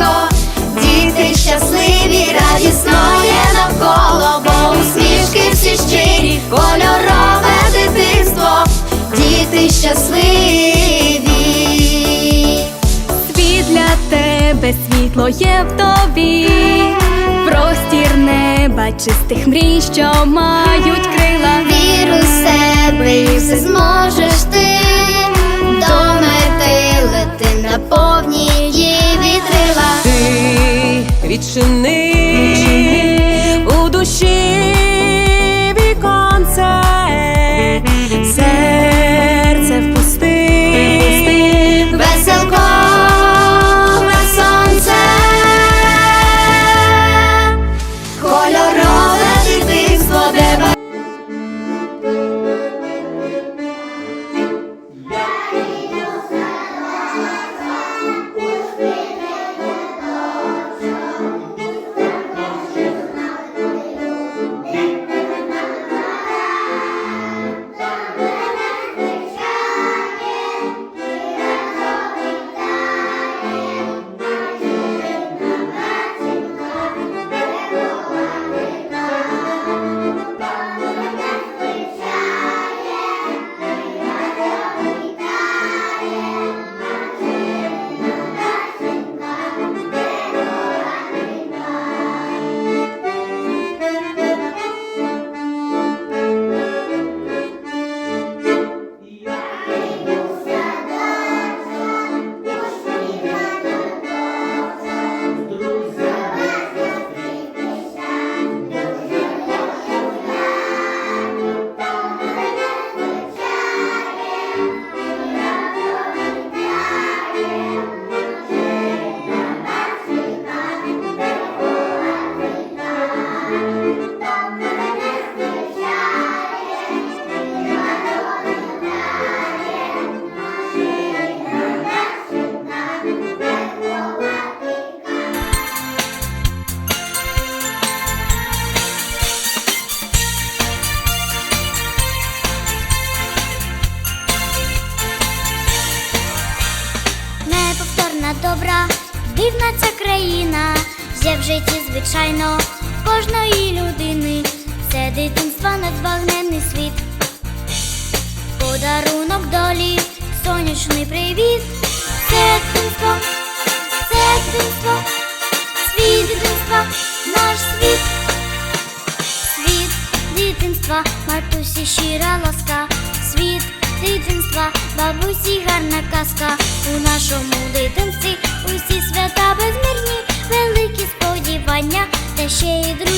Так діти щасливі, радісно є навколо, бо усмішки всі щирі, кольорове дитинство, діти щасливі. Світ для тебе, світло є в тобі, простір неба, чистих мрій, що мають крила. Віру себе відчини. У душі добра, дивна ця країна, є в житті, звичайно, кожної людини. Це дитинство надбагненний світ. Подарунок долі, сонячний привіт. Це дитинство, це дитинство, світ дитинства, наш світ. Світ дитинства, матусі щира ласка, світ дитинства, бабусі гарна казка. У нашому дитинстві şey